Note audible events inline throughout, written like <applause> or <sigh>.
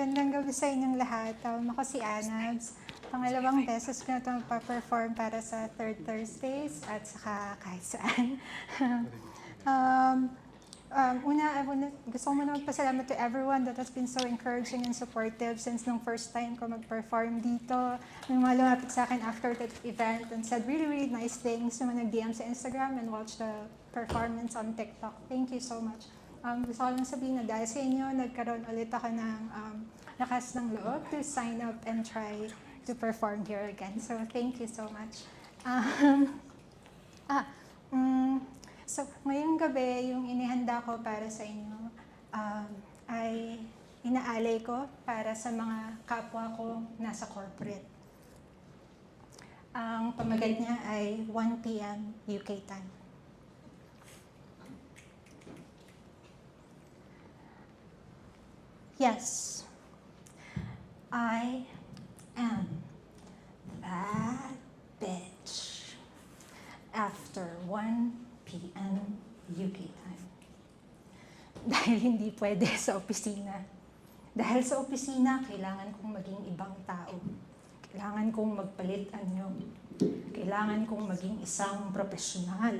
magandang gabi sa inyong lahat. Um, ako si Anabs. Pangalawang beses ko na ito magpa-perform para sa Third Thursdays at saka kahit saan. <laughs> um, um, una, I wanna, gusto ko muna magpasalamat to everyone that has been so encouraging and supportive since nung first time ko mag-perform dito. May mga lumapit sa akin after that event and said really, really nice things. Yung mga nag-DM sa Instagram and watch the performance on TikTok. Thank you so much. Um, gusto ko lang sabihin na dahil sa inyo, nagkaroon ulit ako ng um, lakas ng loob to sign up and try to perform here again. So, thank you so much. Um, <laughs> ah, mm, so, ngayong gabi, yung inihanda ko para sa inyo um, ay inaalay ko para sa mga kapwa ko nasa corporate. Ang pamagat niya ay 1 p.m. UK time. Yes, I am that bitch after 1 p.m. UK time. <laughs> Dahil hindi pwede sa opisina. Dahil sa opisina, kailangan kong maging ibang tao. Kailangan kong magpalit anyo. Kailangan kong maging isang profesional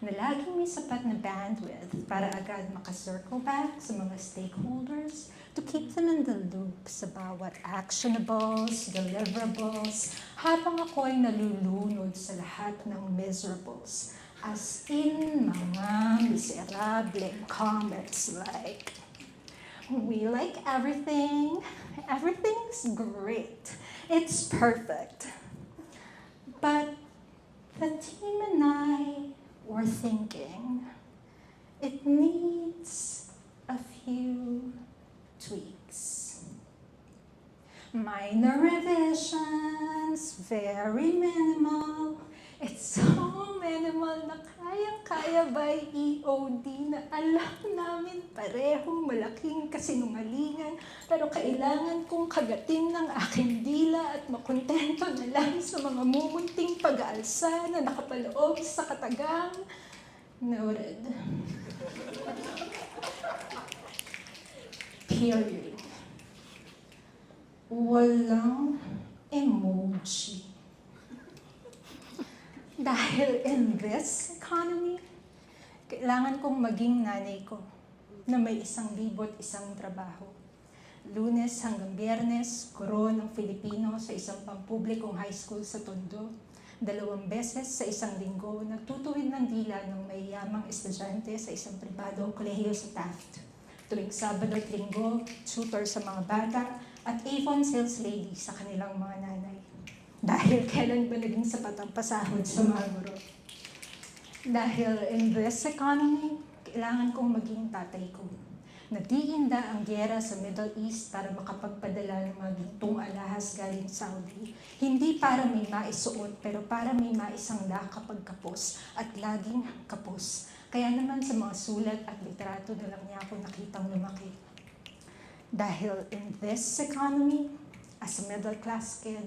na laging may sapat na bandwidth para agad makacircle back sa mga stakeholders to keep them in the loop sa bawat actionables, deliverables, habang ako ay nalulunod sa lahat ng miserables. As in mga miserable comments like, we like everything, everything's great, it's perfect. But the team and I were thinking it needs a few tweaks. Minor revisions, very minimal. It's so minimal na kayang-kaya by EOD na alam namin parehong malaking kasinungalingan pero kailangan kong kagatin ng aking dila at makontento na lang sa mga mumunting pag-aalsa na nakapaloob sa katagang noted. Period. Walang emoji. Dahil in this economy, kailangan kong maging nanay ko na may isang libot isang trabaho. Lunes hanggang biyernes, guro ng Filipino sa isang pampublikong high school sa Tondo. Dalawang beses sa isang linggo, nagtutuwid ng dila ng mayayamang estudyante sa isang pribadong kolehiyo sa Taft. Tuwing Sabado at Linggo, tutor sa mga bata at Avon sales lady sa kanilang mga nanay. <laughs> Dahil kailan ba naging sapat ang pasahod sa mga guro? Dahil in this economy, kailangan kong maging tatay ko. Nagtiinda ang gyera sa Middle East para makapagpadala ng mga gintong alahas galing Saudi. Hindi para may maisuot, pero para may maisangla kapag kapos at laging kapos. Kaya naman sa mga sulat at litrato na lang niya ako nakitang lumaki. Dahil in this economy, as a middle class kid,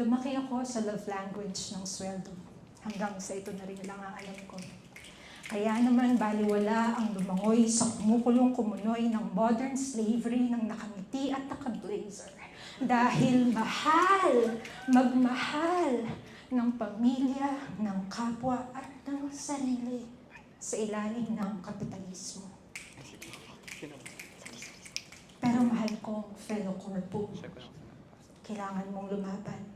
lumaki ako sa love language ng sweldo. Hanggang sa ito na rin lang ang alam ko. Kaya naman baliwala ang lumangoy sa kumukulong kumunoy ng modern slavery ng nakangiti at nakablazer. Dahil mahal, magmahal ng pamilya, ng kapwa at ng sarili sa ilalim ng kapitalismo. Pero mahal kong fellow corpo, kailangan mong lumaban.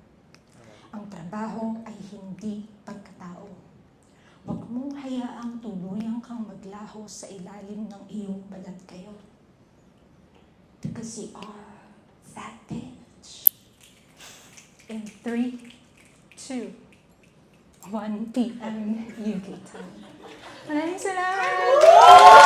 Ang trabaho ay hindi pagkatao. Hayaang tuluyang kang maglaho sa ilalim ng iyong balat kayo. Because you are that bitch. In 3, 2, 1 p.m. UK time. Maraming salamat!